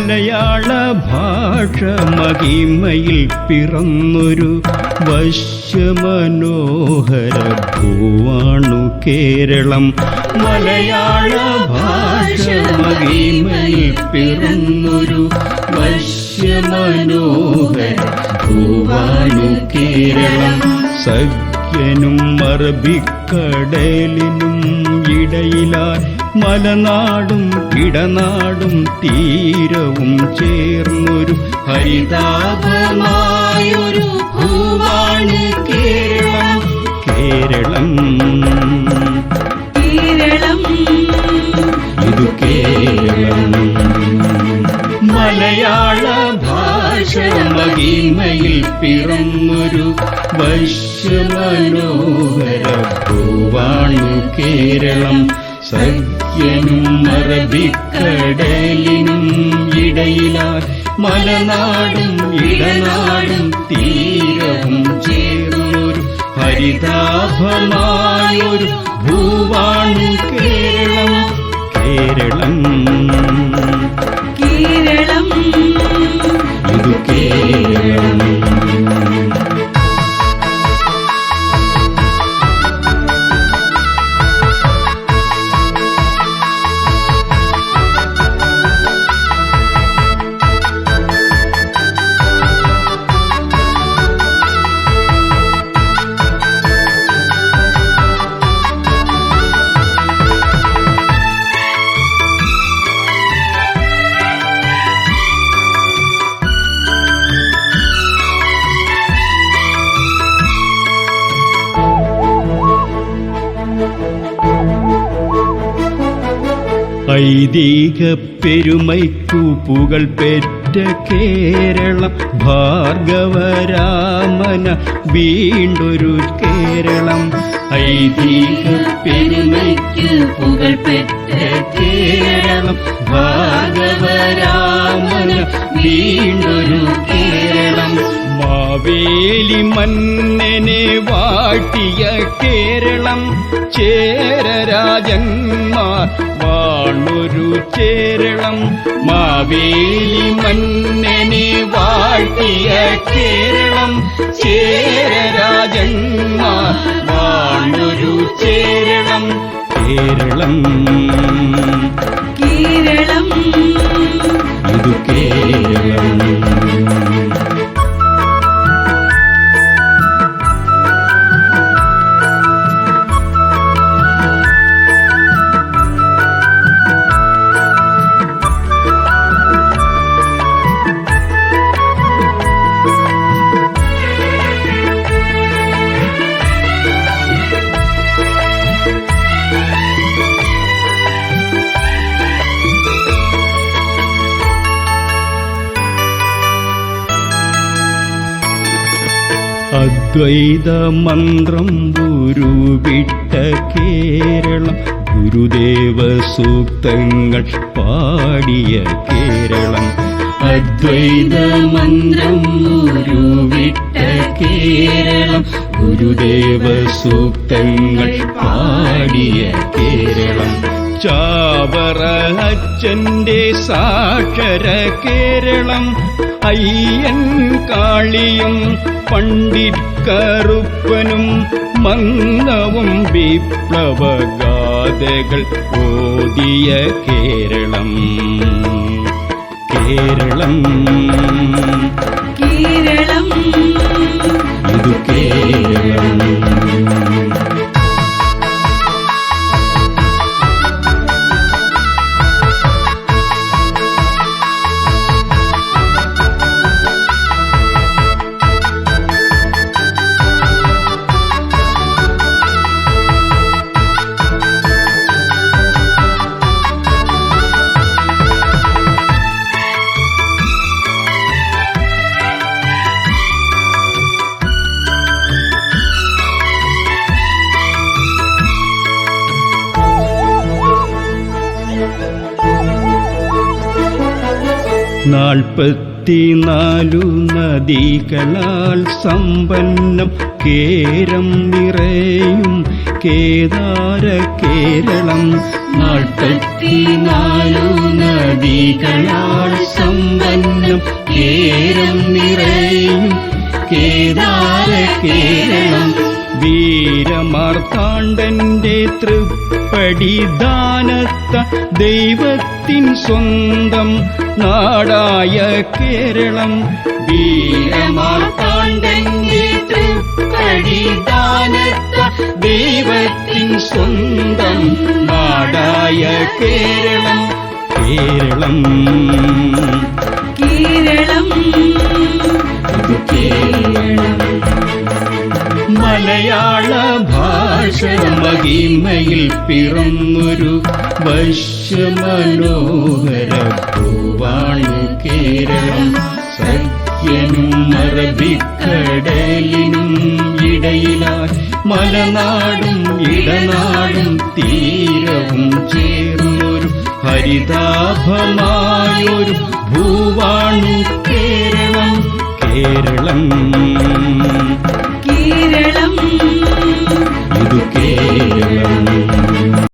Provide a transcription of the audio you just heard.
മലയാള ഭാഷ മഹിമയിൽ പിറന്നൊരു വശ്യമനോഹര ഭൂവാണു കേരളം. മലയാള ഭാഷ മഹിമയിൽ പിറന്നൊരു വശ്യമനോഹര ഭൂവാണു കേരളം. സഖ്യനും അറബിക്കടലിനും ഇടയിലായി മലനാടും കിടനാടും തീരവും ചേർന്നൊരു ഹരിതാഭമായൊരു ഭൂവാണ് കേരളം. കേരളം. കേരളം. ഇതു കേരളം. മലയാള ഭാഷ മഹിമയിൽ പിറന്നൊരു വശ്യമനോഹര ഭൂവാണു കേരളം. സഖ്യനും മറബിക്കടലിനും ഇടയിലാ മലനാടും ഇടനാടും തീരവും ചേർന്നൊരു ഹരിതാഭമായൊരു ഭൂവാണു കേ ഐതിഹ്യ പെരുമയ്ക്കു പുകൾ പെറ്റ കേരളം ഭാർഗവരാമന വീണ്ടൊരു കേരളം. ഐതിക പെരുമയ്ക്കു പുകൾ പെറ്റ കേരളം ഭാർഗവരാമന വീണ്ടൊരു കേരളം മാവേലി മന്നനെ വാട്ടിയ കേരളം ചേരരാജന്മാർ വാണൊരു കേരളം മാവേലി മന്നനെ വാട്ടിയ കേരളം ചേരരാജന്മാർ വാണൊരു കേരളം കേരളം. അദ്വൈത മന്ത്രം ഗുരുവിട്ട കേരളം. ഗുരുദേവ സൂക്തങ്ങൾ പാടിയ കേരളം. അദ്വൈതമന്ത്രം ഗുരുവിട്ട കേരളം. ഗുരുദേവ സൂക്തങ്ങൾ പാടിയ കേരളം. ചാവറ അച്ഛന്റെ സാക്ഷര കേരളം. അയ്യൻ കാളിയും പണ്ഡിറ്റ് കറുപ്പനും മന്നവും വിപ്ലവഗാഥകൾ ഓതിയ കേരളം. കേരളം. കേരളം. നാൽപ്പത്തിനാലു നദികളാൽ സമ്പന്നം കേരം നിറയും കേദാര കേരളം. നാൽപ്പത്തിനാലു നദികളാൽ സമ്പന്നം കേരം നിറയും കേദാര കേരളം വീരമാർത്താണ്ടന്റെ തൃപ്പടി ദാനത്ത ദൈവത്തിൻ സ്വന്തം നാടായ കേരളം. വീരമാർത്താണ്ടന്റെ തൃപ്പടി ദാനത്ത ദൈവത്തിൻ സ്വന്തം നാടായ കേരളം. കേരളം. കേരളം. മഹിമയിൽ പിറന്നൊരു വശ്യമനോഹര പൂവാണു കേരളം. സഖ്യനും അറബിക്കടലിനും ഇടയിലായി മലനാടും ഇടനാടും തീരവും ചേർന്നൊരു ഹരിതാഭമായൊരു ഭൂവാണു കേരളം. കേരളം. കേരളം. இது